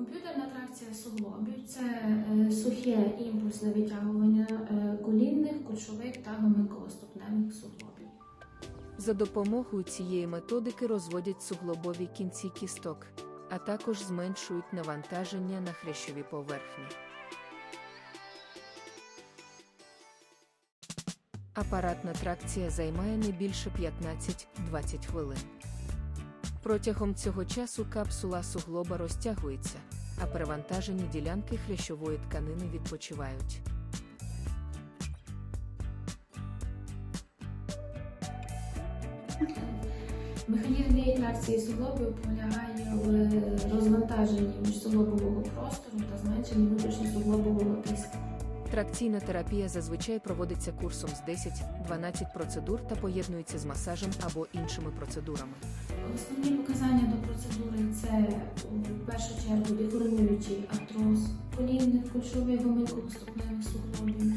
Комп'ютерна тракція суглобів це е, сухе імпульсне витягування е, колінних, кульшових та гомиколоступневих суглобів. За допомогою цієї методики розводять суглобові кінці кісток, а також зменшують навантаження на хрящові поверхні. Апаратна тракція займає не більше 15-20 хвилин. Протягом цього часу капсула суглоба розтягується, а перевантажені ділянки хрящової тканини відпочивають. Механізм тракції суглобів полягає в е, розвантаженні міжсуглобового простору та зменшенні внутрішньосуглобового тиску. Тракційна терапія зазвичай проводиться курсом з 10-12 процедур та поєднується з масажем або іншими процедурами. Основні показання до процедури це в першу чергу деформуючий артроз колінних, кульшових, гомиколоступневих суглобів,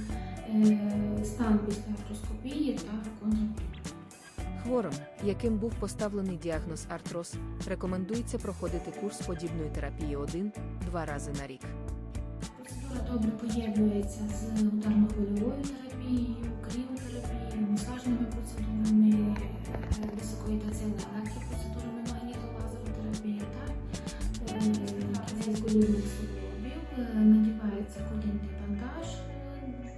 е, стан після артроскопії та контрактури. Хворим, яким був поставлений діагноз артроз, рекомендується проходити курс подібної терапії 1-2 рази на рік. Портон поєднується з ударно-хвильовою терапією, кріотерапією, масажними процедурами, е, високої високоінтенсивними електропроцедурами, магнітолазерною терапією та кінцейськолюбних е, суглобів. Е, надівається ходінний бандаж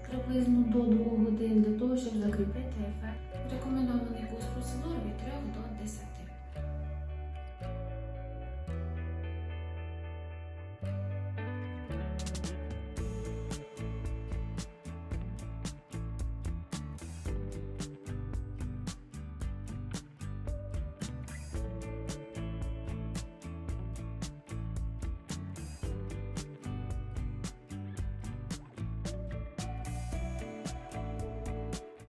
приблизно до 2 годин для того, щоб закріпити ефект. Рекомендований курс процедур від 3 до 10.